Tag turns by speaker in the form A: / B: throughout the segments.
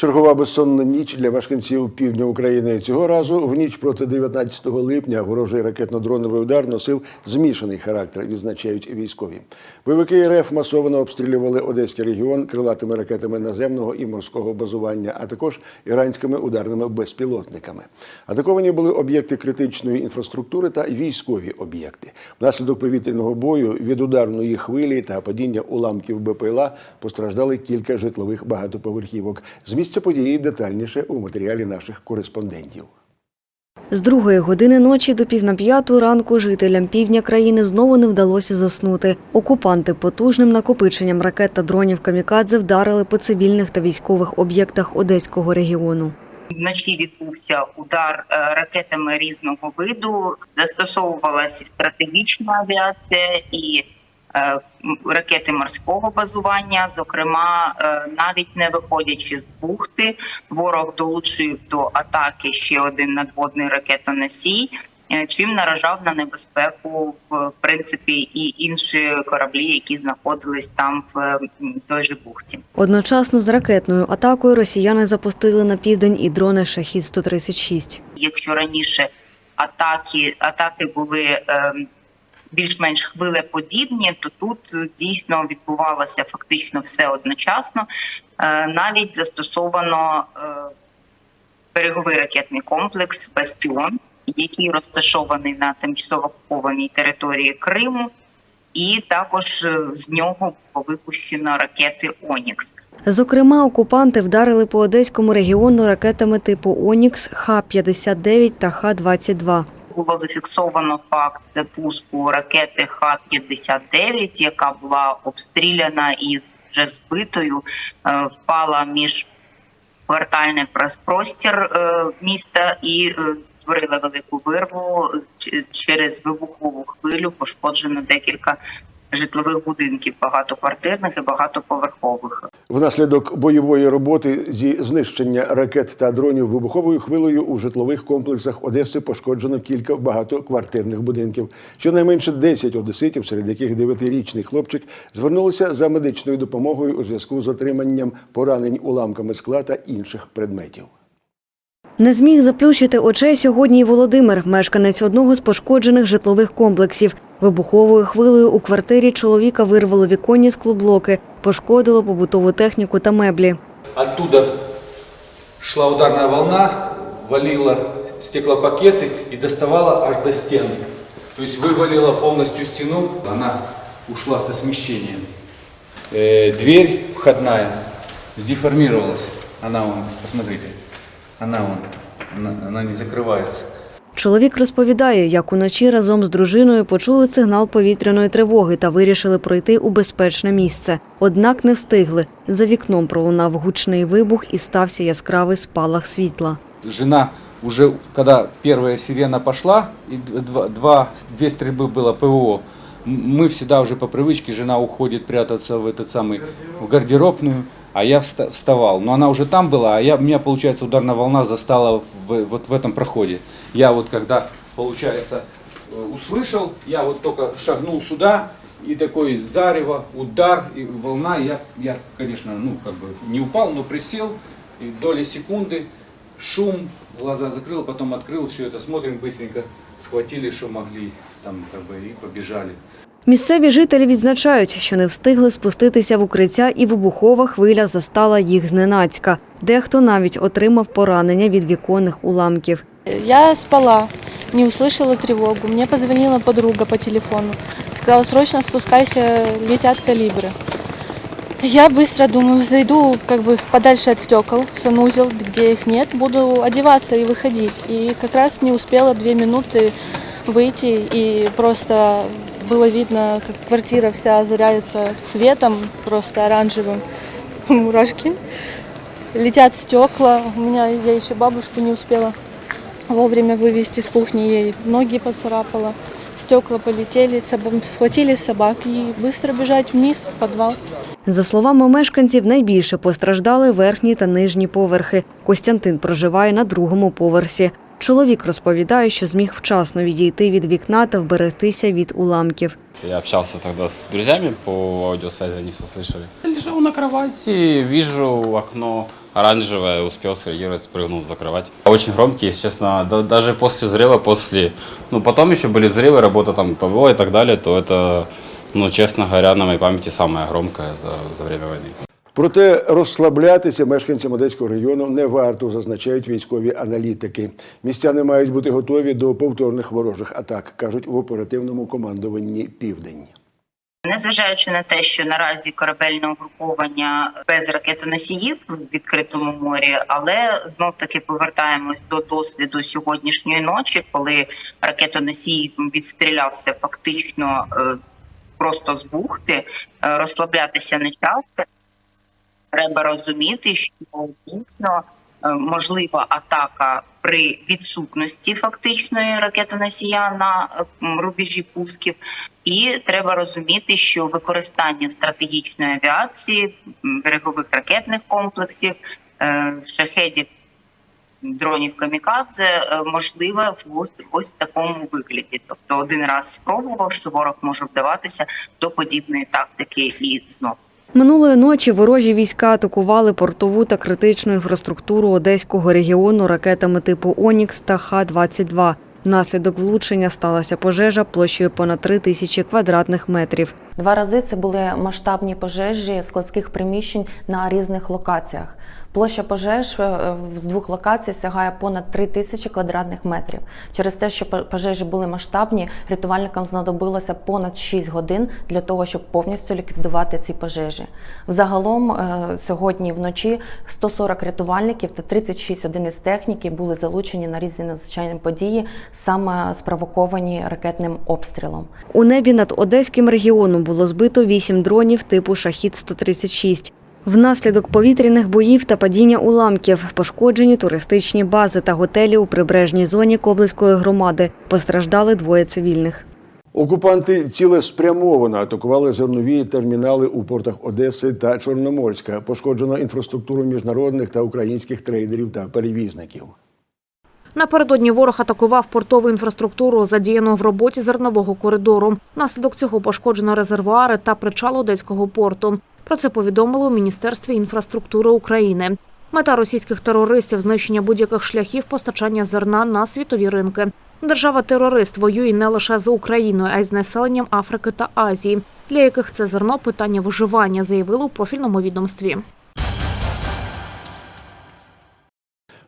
A: Чергова безсонна ніч для мешканців півдня України. Цього разу в ніч проти 19 липня ворожий ракетно-дроновий удар носив змішаний характер, відзначають військові. Бойовики РФ масово обстрілювали Одеський регіон крилатими ракетами наземного і морського базування, а також іранськими ударними безпілотниками. Атаковані були об'єкти критичної інфраструктури та військові об'єкти. Внаслідок повітряного бою від ударної хвилі та падіння уламків БПЛА постраждали кілька житлових багатоповерхівок. З місця події детальніше у матеріалі наших кореспондентів.
B: З другої години ночі до пів на п'яту ранку жителям півдня країни знову не вдалося заснути. Окупанти потужним накопиченням ракет та дронів камікадзе вдарили по цивільних та військових об'єктах Одеського регіону.
C: Вночі відбувся удар е, ракетами різного виду. Застосовувалася стратегічна авіація і ракети морського базування. Зокрема, е, навіть не виходячи з бухти, ворог долучив до атаки ще один надводний ракетоносій. е, Чим наражав на небезпеку в принципі і інші кораблі, які знаходились там в е, той же бухті.
B: Одночасно з ракетною атакою росіяни запустили на південь і дрони Шахід 136
C: якщо раніше атаки атаки були ем, більш-менш хвилеподібні, то тут е, дійсно відбувалося фактично все одночасно. Е, навіть застосовано е, береговий ракетний комплекс Бастіон, який розташований на тимчасово окупованій території Криму, і також е, з нього випущено ракети Онікс.
B: Зокрема, окупанти вдарили по одеському регіону ракетами типу Онікс, Х-59 та Х-22.
C: Було зафіксовано факт пуску ракети Х-59, яка була обстріляна із вже збитою, е, впала між квартальний прос- простір е, міста і е, створила велику вирву. Через вибухову хвилю пошкоджено декілька житлових будинків, багатоквартирних і багатоповерхових.
A: Внаслідок бойової роботи зі знищення ракет та дронів вибуховою хвилею у житлових комплексах Одеси пошкоджено кілька багатоквартирних будинків. Щонайменше 10 одеситів, серед яких 9-річний хлопчик, звернулися за медичною допомогою у зв'язку з отриманням поранень уламками скла та інших предметів.
B: Не зміг заплющити очей сьогодні й Володимир, мешканець одного з пошкоджених житлових комплексів. Вибуховою хвилею у квартирі чоловіка вирвало віконні склоблоки, пошкодило побутову техніку та меблі.
D: Оттуда шла ударная волна, валила стеклопакеты и доставала аж до стен. То есть вывалила полностью стену, она ушла со смещением. Э, дверь входная сдеформировалась. Она вон, посмотрите, она вон, она, она не закрывается.
B: Чоловік розповідає, як уночі разом з дружиною почули сигнал повітряної тривоги та вирішили пройти у безпечне місце. Однак не встигли. За вікном пролунав гучний вибух і стався яскравий спалах світла.
D: Жена уже, когда первая сирена пошла, и д- два, два, две стрельбы было ПВО, м- Мы всегда уже по привычке, жена уходит прятаться в этот самый, в гардеробную, а я вста- вставал. Но она уже там была, а я, меня, получается, ударная волна застала в, вот в этом проходе. Я вот когда, получается, э, услышал, я вот только шагнул сюда, и такой зарево, удар, и волна, я, я, конечно, ну, как бы не упал, но присел, и доли секунды, шум, глаза закрыл, потом открыл, все это смотрим быстренько, схватили, что могли, там, как бы, и побежали.
B: Місцеві жителі відзначають, що не встигли спуститися в укриття, і вибухова хвиля застала їх зненацька. Дехто навіть отримав поранення від віконних уламків.
E: Я спала, не услышала тревогу. Мне позвонила подруга по телефону. Сказала, срочно спускайся, летят калибры. Я быстро думаю, зайду как бы подальше от стекол, в санузел, где их нет, буду одеваться и выходить. И как раз не успела две минуты выйти, и просто было видно, как квартира вся озаряется светом, просто оранжевым. Мурашки. Летят стекла. У меня я еще бабушку не успела вовремя вывести с кухни, ей ноги поцарапала. Стекла полетели, собак- схватили собак и быстро бежать вниз в подвал.
B: За словами мешканців, найбільше постраждали верхні та нижні поверхи. Костянтин проживає на другому поверсі. Чоловік розповідає, що зміг вчасно відійти від вікна та вберегтися від уламків.
F: Я общался тогда с друзьями по аудиосвязи, они все слышали. Лежал на кровати, вижу окно оранжевое, успел среагировать, спрыгнул за кровать. Очень громкий, если честно, да- даже после взрыва, после... Ну, потом еще были взрывы, работа там ПВО и так далее, то это, ну, честно говоря, на моей памяти самое громкое за, за время войны.
A: Проте розслаблятися мешканцям Одеського району не варто, зазначають військові аналітики. Містяни мають бути готові до повторних ворожих атак, кажуть в оперативному командуванні Південь.
C: Незважаючи на те, що наразі корабельне угруповання без ракетоносіїв в відкритому морі, але знов таки повертаємось до досвіду сьогоднішньої ночі, коли ракетоносій відстрілявся фактично е, просто з бухти, е, розслаблятися не час. Треба розуміти, що дійсно е, можлива атака при відсутності фактичної ракетоносія на е, рубежі пусків. І треба розуміти, що використання стратегічної авіації, берегових ракетних комплексів, е, шахедів, дронів камікадзе можливе в ось, ось такому вигляді. Тобто, один раз спробував, що ворог може вдаватися до подібної тактики і знов.
B: Минулої ночі ворожі війська атакували портову та критичну інфраструктуру одеського регіону ракетами типу Онікс та Х-22. Внаслідок влучення сталася пожежа площею понад 3 тисячі квадратних метрів.
G: Два рази це були масштабні пожежі складських приміщень на різних локаціях. Площа пожеж е, з двох локацій сягає понад 3 тисячі квадратних метрів. Через те, що по- пожежі були масштабні, рятувальникам знадобилося понад 6 годин для того, щоб повністю ліквідувати ці пожежі. Взагалом е, сьогодні вночі 140 рятувальників та 36 одиниць техніки були залучені на різні надзвичайні події, саме спровоковані ракетним обстрілом.
B: У небі над одеським регіоном було збито вісім дронів типу Шахід-136. Внаслідок повітряних боїв та падіння уламків пошкоджені туристичні бази та готелі у прибережній зоні Коблицької громади. Постраждали двоє цивільних.
A: Окупанти цілеспрямовано атакували зернові термінали у портах Одеси та Чорноморська. Пошкоджено інфраструктуру міжнародних та українських трейдерів та перевізників.
H: Напередодні ворог атакував портову інфраструктуру, задіяну в роботі зернового коридору. Внаслідок цього пошкоджено резервуари та причал Одеського порту. Про це повідомили у Міністерстві інфраструктури України. Мета російських терористів знищення будь-яких шляхів постачання зерна на світові ринки. Держава-терорист воює не лише з Україною, а й з населенням Африки та Азії, для яких це зерно питання виживання, заявили у профільному відомстві.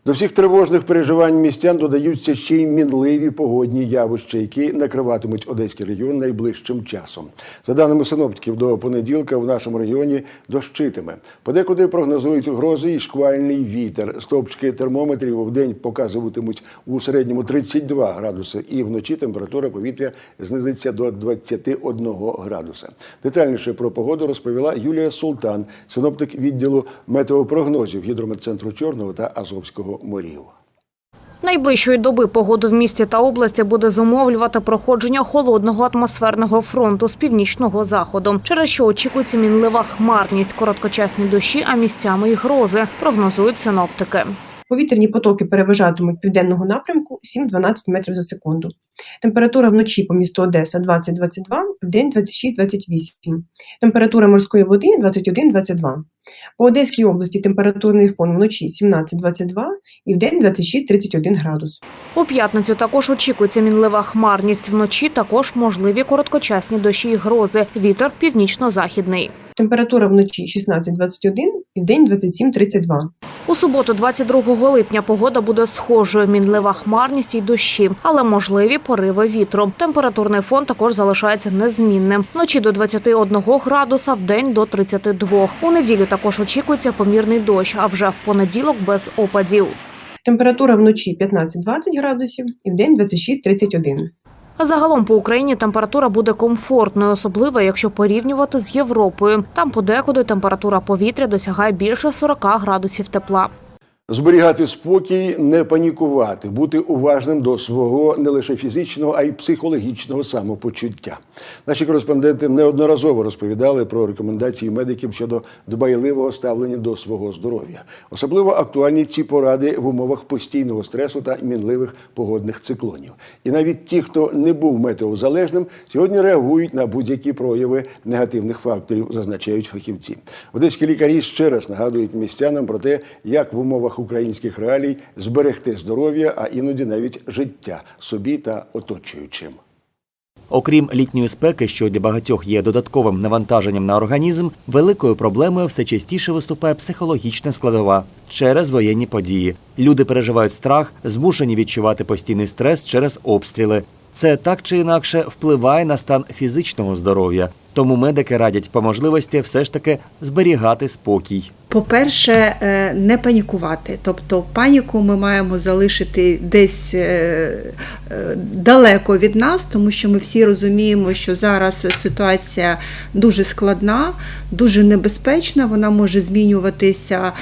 A: До всіх тривожних переживань містян додаються ще й мінливі погодні явища, які накриватимуть Одеський регіон найближчим часом. За даними синоптиків, до понеділка в нашому регіоні дощитиме. Подекуди прогнозують грози і шквальний вітер. Стовпчики термометрів в день показуватимуть у середньому 32 градуси, і вночі температура повітря знизиться до 21 градуса. Детальніше про погоду розповіла Юлія Султан, синоптик відділу метеопрогнозів гідрометцентру Чорного та Азовського морів.
H: Найближчої доби погоду в місті та області буде зумовлювати проходження холодного атмосферного фронту з північного заходу, через що очікується мінлива хмарність, короткочасні дощі, а місцями й грози, прогнозують синоптики.
I: Повітряні потоки переважатимуть південного напрямку 7-12 метрів за секунду. Температура вночі по місту Одеса 20-22, в день 26-28. Температура морської води 21-22. По Одеській області температурний фон вночі 17-22 і в день 26-31 градус.
H: У п'ятницю також очікується мінлива хмарність. Вночі також можливі короткочасні дощі й грози. Вітер північно-західний.
I: Температура вночі 16-21 і в день 27-32.
H: У суботу, 22 липня, погода буде схожою. Мінлива хмарність і дощі, але можливі пориви вітру. Температурний фон також залишається незмінним. Вночі до 21 градуса, в день до 32. У неділю також очікується помірний дощ, а вже в понеділок без опадів.
I: Температура вночі 15-20 градусів і в день 26-31.
H: Загалом по Україні температура буде комфортною, особливо якщо порівнювати з Європою. Там подекуди температура повітря досягає більше 40 градусів тепла.
A: Зберігати спокій, не панікувати, бути уважним до свого не лише фізичного, а й психологічного самопочуття. Наші кореспонденти неодноразово розповідали про рекомендації медиків щодо дбайливого ставлення до свого здоров'я. Особливо актуальні ці поради в умовах постійного стресу та мінливих погодних циклонів. І навіть ті, хто не був метеозалежним, сьогодні реагують на будь-які прояви негативних факторів, зазначають фахівці. Одеські лікарі ще раз нагадують містянам про те, як в умовах українських реалій зберегти здоров'я, а іноді навіть життя собі та оточуючим.
J: Окрім літньої спеки, що для багатьох є додатковим навантаженням на організм, великою проблемою все частіше виступає психологічна складова через воєнні події. Люди переживають страх, змушені відчувати постійний стрес через обстріли. Це так чи інакше впливає на стан фізичного здоров'я. Тому медики радять по можливості все ж таки зберігати спокій.
K: По-перше, е, не панікувати. Тобто паніку ми маємо залишити десь е, е, далеко від нас, тому що ми всі розуміємо, що зараз ситуація дуже складна, дуже небезпечна. Вона може змінюватися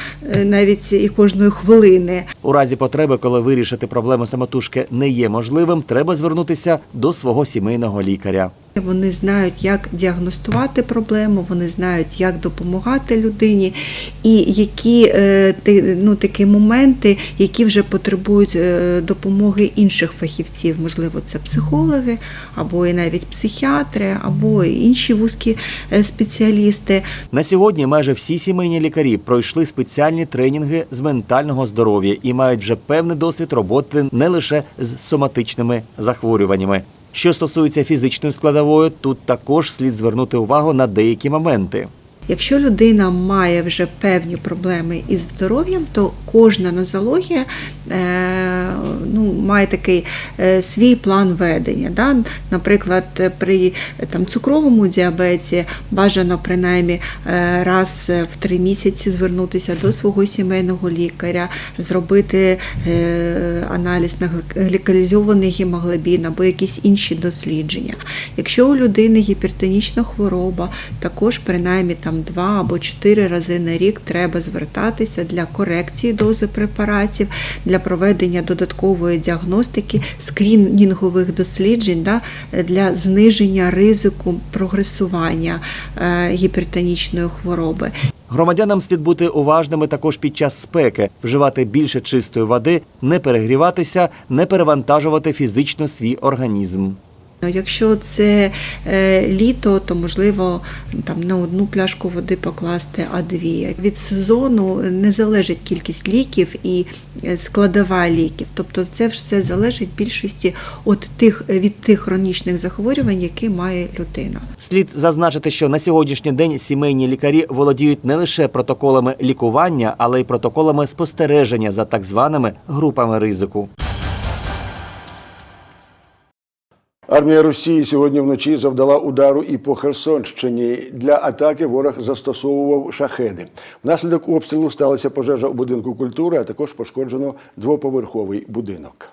K: навіть і кожної хвилини.
J: У разі потреби, коли вирішити проблему самотужки не є можливим, треба звернутися до свого сімейного лікаря.
K: Вони знають, як діагностувати проблему, вони знають, як допомагати людині, і які е, ну, такі моменти, які вже потребують е, допомоги інших фахівців. Можливо, це психологи, або і навіть психіатри, або інші вузькі е, спеціалісти.
J: На сьогодні майже всі сімейні лікарі пройшли спеціальні тренінги з ментального здоров'я і мають вже певний досвід роботи не лише з соматичними захворюваннями. Що стосується фізичної складової, тут також слід звернути увагу на деякі моменти.
K: Якщо людина має вже певні проблеми із здоров'ям, то кожна нозологія е, ну, має такий е, свій план ведення. Да? Наприклад, при там, цукровому діабеті бажано принаймні е, раз в три місяці звернутися до свого сімейного лікаря, зробити аналіз на глікалізований гемоглобін або якісь інші дослідження. Якщо у людини гіпертонічна хвороба, також принаймні там два або чотири рази на рік треба звертатися для корекції дози препаратів, для проведення додаткової діагностики, скрінінгових досліджень да, для зниження ризику прогресування е, гіпертонічної хвороби.
J: Громадянам слід бути уважними також під час спеки, вживати більше чистої води, не перегріватися, не перевантажувати фізично свій організм.
K: Ну, Якщо це е, літо, то можливо там не одну пляшку води покласти, а дві. Від сезону не залежить кількість ліків і е, складова ліків. Тобто це все залежить більшості від тих, від тих хронічних захворювань, які має людина.
J: Слід зазначити, що на сьогоднішній день сімейні лікарі володіють не лише протоколами лікування, але й протоколами спостереження за так званими групами ризику.
A: Армія Росії сьогодні вночі завдала удару і по Херсонщині. Для атаки ворог застосовував шахеди. Внаслідок обстрілу сталася пожежа у будинку культури, а також пошкоджено двоповерховий будинок.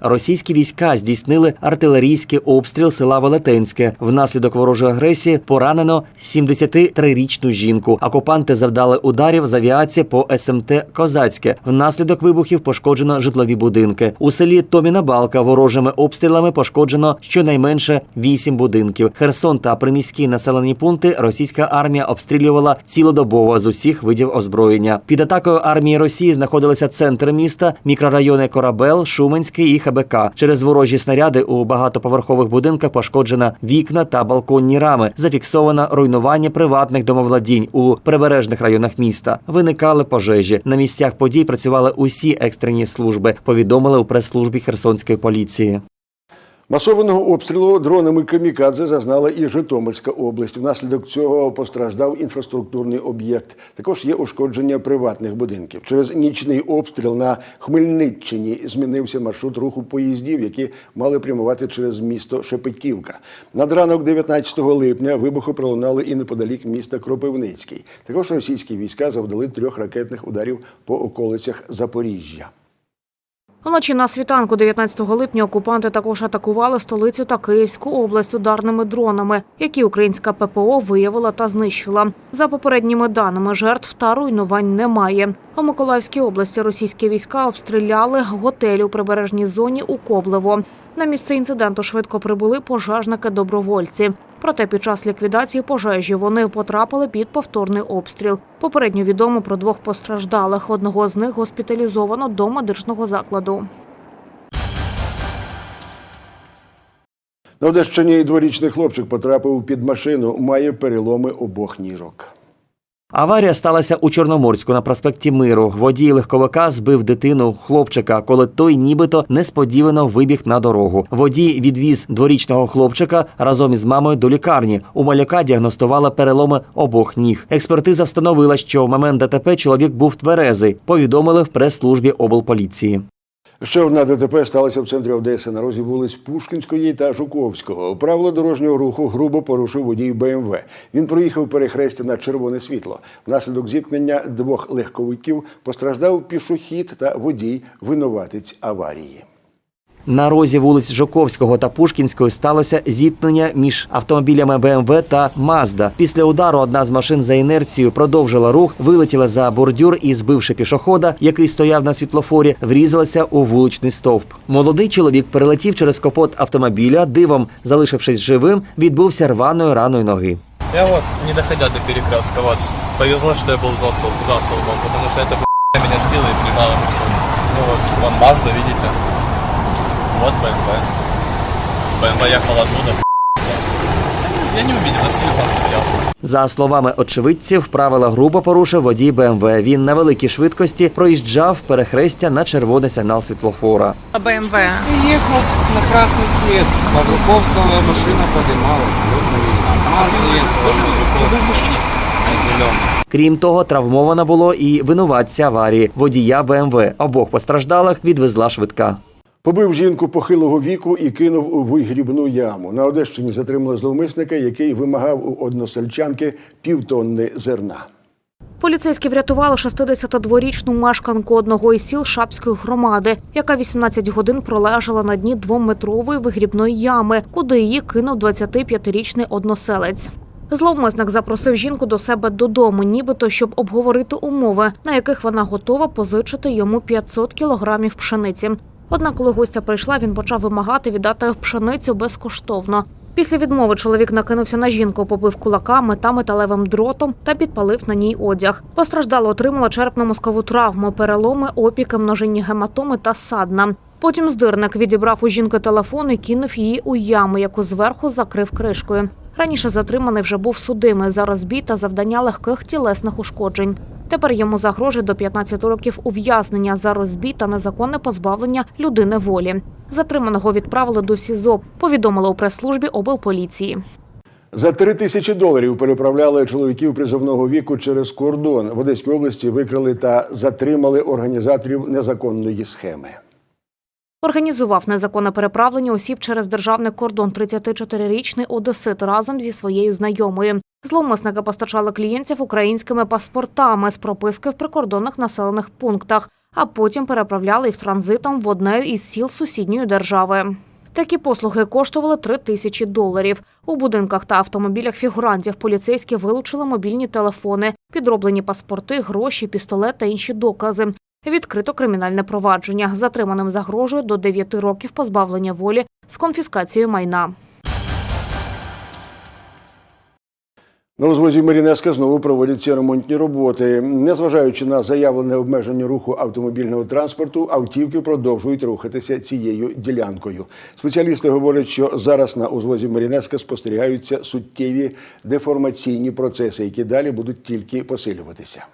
J: Російські війська здійснили артилерійський обстріл села Велетенське. Внаслідок ворожої агресії поранено 73-річну жінку. Окупанти завдали ударів з авіації по СМТ Козацьке. Внаслідок вибухів пошкоджено житлові будинки. У селі Томіна Балка ворожими обстрілами пошкоджено щонайменше 8 будинків. Херсон та приміські населені пункти російська армія обстрілювала цілодобово з усіх видів озброєння. Під атакою армії Росії знаходилися центр міста, мікрорайони Корабел, Шуменський і ХБК. Через ворожі снаряди у багатоповерхових будинках пошкоджена вікна та балконні рами. Зафіксовано руйнування приватних домовладінь у прибережних районах міста. Виникали пожежі. На місцях подій працювали усі екстрені служби. Повідомили у прес-службі Херсонської поліції.
A: Масованого обстрілу дронами камікадзе зазнала і Житомирська область. Внаслідок цього постраждав інфраструктурний об'єкт. Також є ушкодження приватних будинків. Через нічний обстріл на Хмельниччині змінився маршрут руху поїздів, які мали прямувати через місто Шепетівка. Над ранок 19 липня вибухи пролунали і неподалік міста Кропивницький. Також російські війська завдали трьох ракетних ударів по околицях Запоріжжя.
H: Вночі на світанку 19 липня окупанти також атакували столицю та Київську область ударними дронами, які українська ППО виявила та знищила. За попередніми даними, жертв та руйнувань немає. У Миколаївській області російські війська обстріляли готель у прибережній зоні у Коблево. На місце інциденту швидко прибули пожежники-добровольці. Проте під час ліквідації пожежі вони потрапили під повторний обстріл. Попередньо відомо про двох постраждалих. Одного з них госпіталізовано до медичного закладу.
A: На Одещині дворічний хлопчик потрапив під машину, має переломи обох ніжок.
J: Аварія сталася у Чорноморську на проспекті Миру. Водій легковика збив дитину хлопчика, коли той нібито несподівано вибіг на дорогу. Водій відвіз дворічного хлопчика разом із мамою до лікарні. У малюка діагностували переломи обох ніг. Експертиза встановила, що в момент ДТП чоловік був тверезий. Повідомили в прес-службі облполіції.
A: Ще одна ДТП сталася в центрі Одеси на розі вулиць Пушкінської та Жуковського. Правила дорожнього руху грубо порушив водій БМВ. Він проїхав перехрестя на червоне світло. Внаслідок зіткнення двох легковиків постраждав пішохід та водій, винуватець аварії.
J: На розі вулиць Жуковського та Пушкінської сталося зіткнення між автомобілями БМВ та Мазда. Після удару одна з машин за інерцією продовжила рух, вилетіла за бордюр і, збивши пішохода, який стояв на світлофорі, врізалася у вуличний стовп. Молодий чоловік перелетів через капот автомобіля, дивом залишившись живим, відбувся рваною раною ноги.
L: Я вот, не доходя до перекрестка, вот, повезло, что я был за столбом, за столбом, потому что эта б***ь меня сбила и прижала к. Ну вот, вон Мазда, видите? Вот БМВ. БМВ ехала оттуда. б***ь. Я не увидел, на телефон смотрел.
J: За словами очевидців, правила грубо порушив водій БМВ. Він на великій швидкості проїжджав перехрестя на червоний сигнал світлофора.
M: БМВ.
N: Ехал на красный свет. По Жуковского машина поднималась. Вот мы Мазда ехала на Жуковского. На зеленый.
J: Крім того, травмовано було і винуватця аварії водія БМВ. Обох постраждалих відвезла швидка.
A: Побив жінку похилого віку і кинув у вигрібну яму. На Одещині затримали зловмисника, який вимагав у односельчанки півтонни зерна.
H: Поліцейські врятували 62-річну мешканку одного із сіл Шапської громади, яка 18 годин пролежала на дні двометрової вигрібної ями, куди її кинув 25-річний односелець. Зловмисник запросив жінку до себе додому, нібито щоб обговорити умови, на яких вона готова позичити йому 500 кілограмів пшениці. Однак, коли гостя прийшла, він почав вимагати віддати пшеницю безкоштовно. Після відмови чоловік накинувся на жінку, побив кулаками та металевим дротом та підпалив на ній одяг. Постраждала отримала черепно-мозкову травму, переломи, опіки, множинні гематоми та садна. Потім здирник відібрав у жінки телефон і кинув її у яму, яку зверху закрив кришкою. Раніше затриманий вже був судимий за розбій та завдання легких тілесних ушкоджень. Тепер йому загрожує до 15 років ув'язнення за розбій та незаконне позбавлення людини волі. Затриманого відправили до СІЗО, повідомили у прес-службі облполіції.
A: За три тисячі доларів переправляли чоловіків призовного віку через кордон. В Одеській області викрили та затримали організаторів незаконної схеми.
H: Організував незаконне переправлення осіб через державний кордон 34-річний одесит разом зі своєю знайомою. Зловмисники постачали клієнтів українськими паспортами з прописки в прикордонних населених пунктах, а потім переправляли їх транзитом в одне із сіл сусідньої держави. Такі послуги коштували 3 тисячі доларів. У будинках та автомобілях фігурантів поліцейські вилучили мобільні телефони, підроблені паспорти, гроші, пістолет та інші докази. Відкрито кримінальне провадження. Затриманим загрожує до 9 років позбавлення волі з конфіскацією майна.
A: На узвозі Марінеска знову проводяться ремонтні роботи. Незважаючи на заявлене обмеження руху автомобільного транспорту, автівки продовжують рухатися цією ділянкою. Спеціалісти говорять, що зараз на узвозі Марінеска спостерігаються суттєві деформаційні процеси, які далі будуть тільки посилюватися.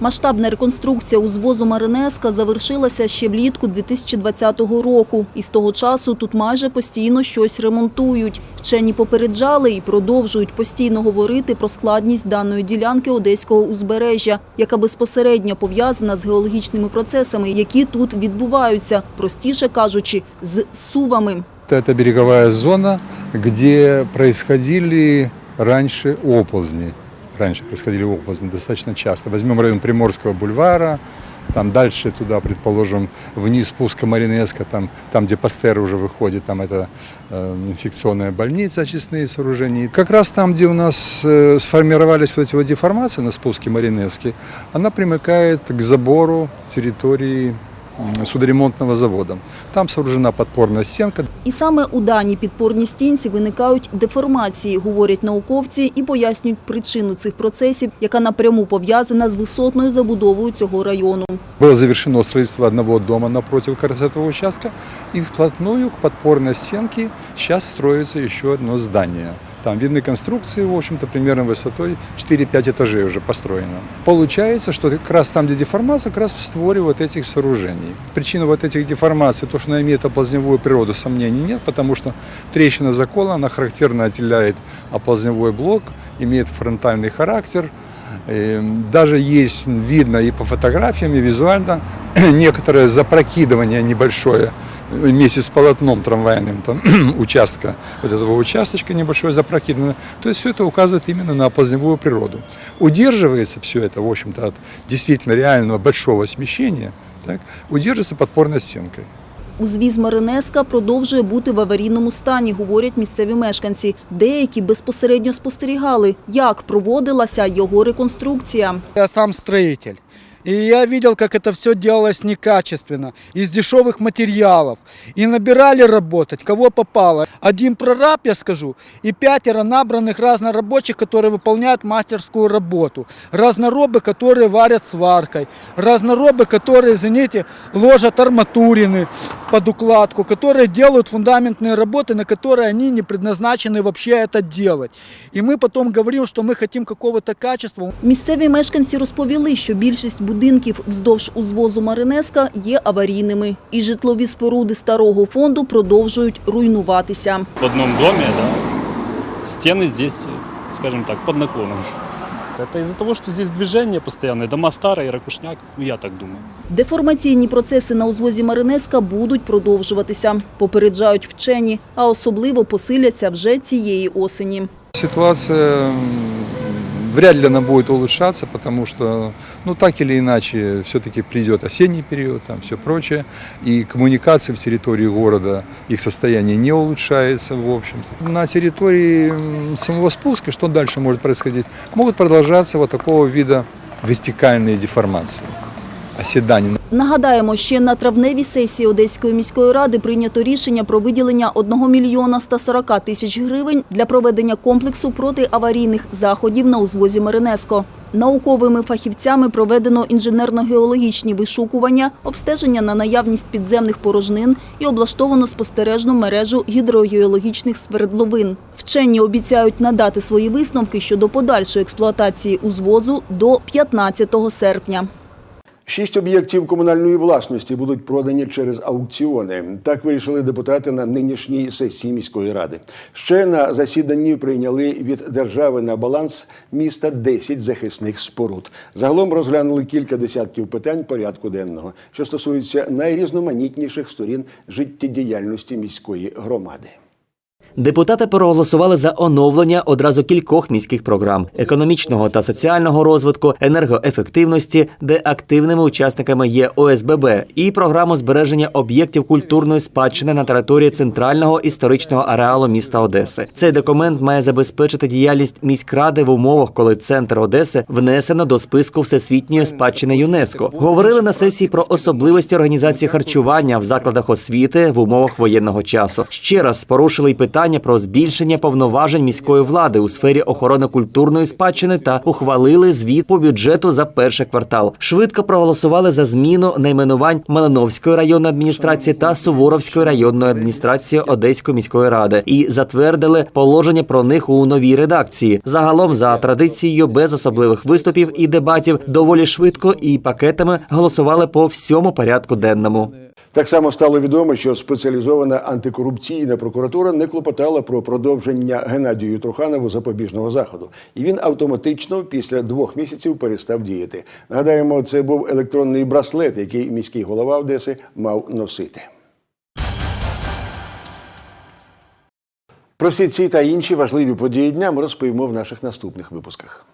O: Масштабна реконструкція узвозу Маринеска завершилася ще влітку 2020 року. І з того часу тут майже постійно щось ремонтують. Вчені попереджали і продовжують постійно говорити про складність даної ділянки Одеського узбережжя, яка безпосередньо пов'язана з геологічними процесами, які тут відбуваються, простіше кажучи, з сувами.
P: Это береговая зона, где происходили раньше оползни Раньше происходили оползни достаточно часто. Возьмем район Приморского бульвара, Там дальше туда, предположим, вниз спуска Маринеска, там, там где Пастер уже выходит, там это э, инфекционная больница, очистные сооружения. И как раз там, где у нас э, сформировались вот эти вот деформации на спуске Маринески, она примыкает к забору территории м, судоремонтного завода. Там сооружена подпорная стенка.
O: І саме у даній підпорній стінці виникають деформації, говорять науковці і пояснюють причину цих процесів, яка напряму пов'язана з висотною забудовою цього району.
P: Было завершено строительство одного дома напротив как раз этого участка, и вплотную к подпорной стенке сейчас строится еще одно здание. Там видны конструкции, в общем-то, примерно высотой 4-5 этажей уже построено. Получается, что как раз там, где деформация, как раз в створе вот этих сооружений. Причина вот этих деформаций, то, что она имеет оползневую природу, сомнений нет, потому что трещина закола, она характерно отделяет оползневой блок, имеет фронтальный характер, Э, Даже есть видно и по фотографиям, и визуально некоторое запрокидывание небольшое вместе с полотном трамвайным там, участка, вот этого участочка небольшое запрокидывание. То есть все это указывает именно на оползневую природу. Удерживается все это, в общем-то, от действительно реального большого смещения, так, удерживается подпорной стенкой.
O: Узвіз Маринеска продовжує бути в аварійному стані, говорять місцеві мешканці. Деякі безпосередньо спостерігали, як проводилася його реконструкція.
M: Я сам строитель. И я видел, как это все делалось некачественно, из дешевых материалов. И набирали работать, кого попало. Один прораб, я скажу, и пятеро набранных разнорабочих, которые выполняют мастерскую работу. Разноробы, которые варят сваркой. Разноробы, которые, извините, ложат арматурины под укладку, которые делают фундаментные работы, на которые они не предназначены вообще это делать. И мы потом говорим, что мы хотим какого-то качества.
O: Місцеві мешканці розповіли, що більшість будинків вздовж узвозу Маринеска є аварійними, і житлові споруди старого фонду продовжують руйнуватися.
Q: В одном доме, да, стены здесь, скажем так, под наклоном. Это из-за того, что здесь движение постоянное, дома старые, ракушняк, ну я так думаю.
O: Деформаційні процеси на узвозі Маринеска будуть продовжуватися, попереджають вчені, а особливо посиляться вже цієї осені.
P: Ситуация м, вряд ли она будет улучшаться, потому что, ну так или иначе, все-таки придет осенний период, там все прочее, и коммуникации в территории города, их состояние не улучшается, в общем-то. На территории самого спуска, что дальше может происходить? Могут продолжаться вот такого вида вертикальные деформации, оседания.
O: Нагадаємо, ще на травневій сесії Одеської міської ради прийнято рішення про виділення 1 мільйона 140 тисяч гривень для проведення комплексу протиаварійних заходів на узвозі Маринеско. Науковими фахівцями проведено інженерно-геологічні вишукування, обстеження на наявність підземних порожнин і облаштовано спостережну мережу гідрогеологічних свердловин. Вчені обіцяють надати свої висновки щодо подальшої експлуатації узвозу до 15 серпня.
A: Шість об'єктів комунальної власності будуть продані через аукціони. Так вирішили депутати на нинішній сесії міської ради. Ще на засіданні прийняли від держави на баланс міста 10 захисних споруд. Загалом розглянули кілька десятків питань порядку денного, що стосуються найрізноманітніших сторін життєдіяльності міської громади.
J: Депутати проголосували за оновлення одразу кількох міських програм економічного та соціального розвитку, енергоефективності, де активними учасниками є ОСББ, і програму збереження об'єктів культурної спадщини на території центрального історичного ареалу міста Одеси. Цей документ має забезпечити діяльність міськради в умовах, коли центр Одеси внесено до списку всесвітньої спадщини ЮНЕСКО. Говорили на сесії про особливості організації харчування в закладах освіти в умовах воєнного часу. Ще раз порушили й питання про збільшення повноважень міської влади у сфері охорони культурної спадщини та ухвалили звіт по бюджету за перший квартал. Швидко проголосували за зміну найменувань Малиновської районної адміністрації та Суворовської районної адміністрації Одеської міської ради і затвердили положення про них у новій редакції. Загалом, за традицією, без особливих виступів і дебатів, доволі швидко і пакетами голосували по всьому порядку денному.
A: Так само стало відомо, що спеціалізована антикорупційна прокуратура не клопотала про продовження Геннадію Труханову запобіжного заходу, і він автоматично після двох місяців перестав діяти. Нагадаємо, це був електронний браслет, який міський голова Одеси мав носити. Про всі ці та інші важливі події дня ми розповімо в наших наступних випусках.